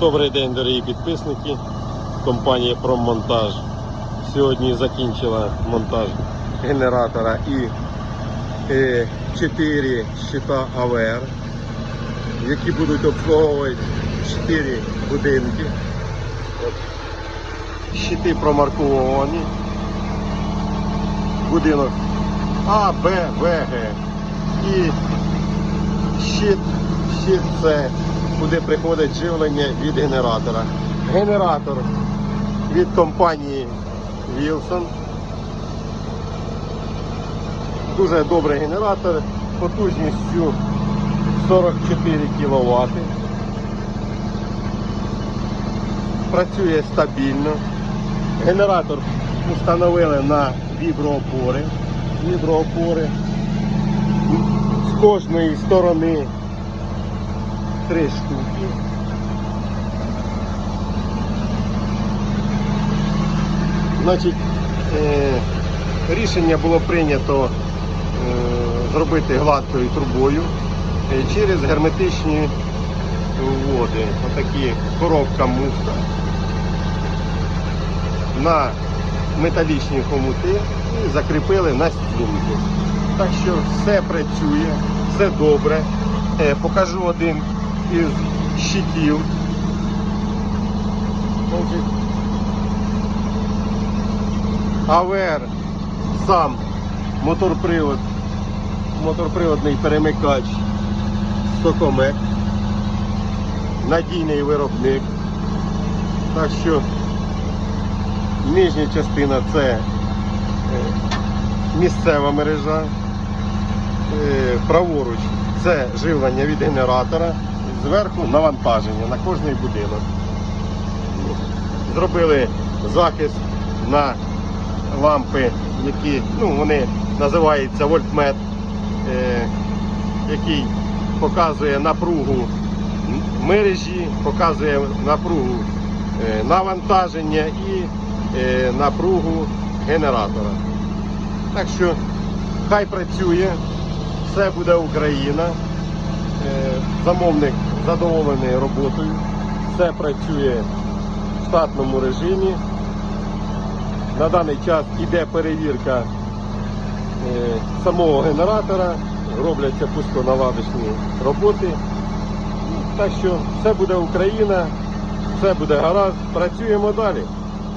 Добрий день, дорогі підписники. Компанія Проммонтаж сьогодні закінчила монтаж генератора і е, 4 щита АВР, які будуть обслуговувати 4 будинки. Щити промарковані. Будинок А, Б, В, Г. І щит, щит С, куди приходить живлення від генератора. Генератор від компанії Wilson. Дуже добрий генератор потужністю 44 кВт. Працює стабільно. Генератор встановили на віброопори. Віброопори. З кожної сторони три штуки. Значить, е, рішення було прийнято е, зробити гладкою трубою е, через герметичні води. Отакі коробка муфта на металічні хомути і закріпили на стінку. Так що все працює, все добре. Покажу один із щитів. АВР сам моторпривод, моторприводний перемикач Сокомек, надійний виробник. Так що нижня частина це е, місцева мережа, е, праворуч це живлення від генератора, зверху навантаження на кожний будинок. Зробили захист на лампи, які ну, вони називаються вольтмет, е, який показує напругу мережі, показує напругу е, навантаження і е, напругу генератора. Так що хай працює, все буде Україна. Е, Замовник задоволений роботою, все працює в штатному режимі. На даний час іде перевірка е, самого генератора, робляться пусконаладочні роботи. Так що все буде Україна, все буде гаразд, працюємо далі.